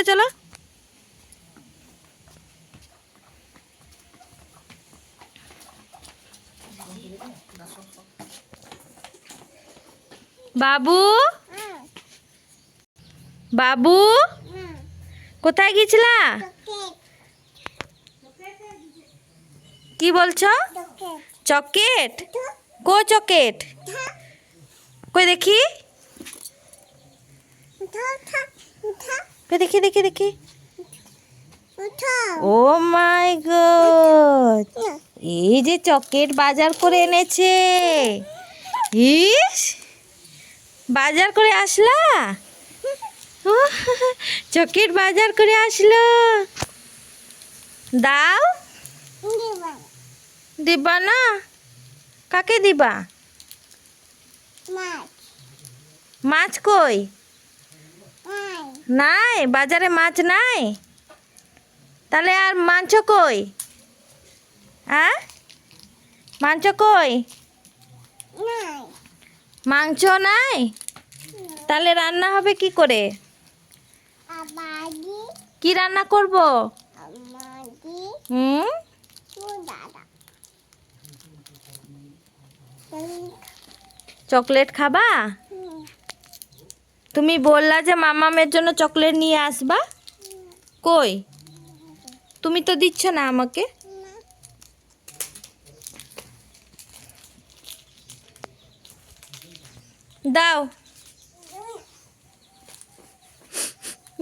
ঘরে চলো। বাবু? বাবু? কোথায় গেছিলা কি বলছো? চকেট কো চকেট কই দেখি কই দেখি দেখি দেখি। Oh my God. এই যে চকেট বাজার করে এনেছে। ইস বাজার করে আসলা? চকেট বাজার করে আসলো। দাও। দিবা। না? কাকে দিবা? মাছ কই? নাই, বাজারে মাছ নাই। তাহলে আর মাংস কই? হ্যাঁ? মাংস কই? মাংস নাই? তাহলে রান্না হবে কি করে? কি রান্না করব? হুম? চকলেট খাবা? তুমি বললা যে মামা মামামের জন্য চকলেট নিয়ে আসবা? কই? তুমি তো দিচ্ছ না আমাকে। দাও।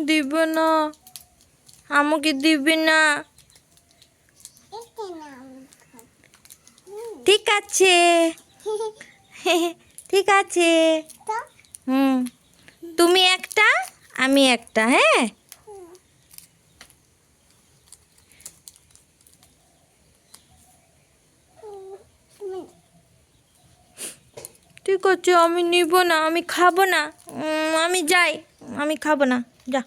দিব না। আমাকে দিবি না। ঠিক আছে। ঠিক আছে। হুম। তুমি একটা, আমি একটা হ্যাঁ? ঠিক আছে, আমি নিব না, আমি খাব না। আমি যাই, আমি খাব না, যা।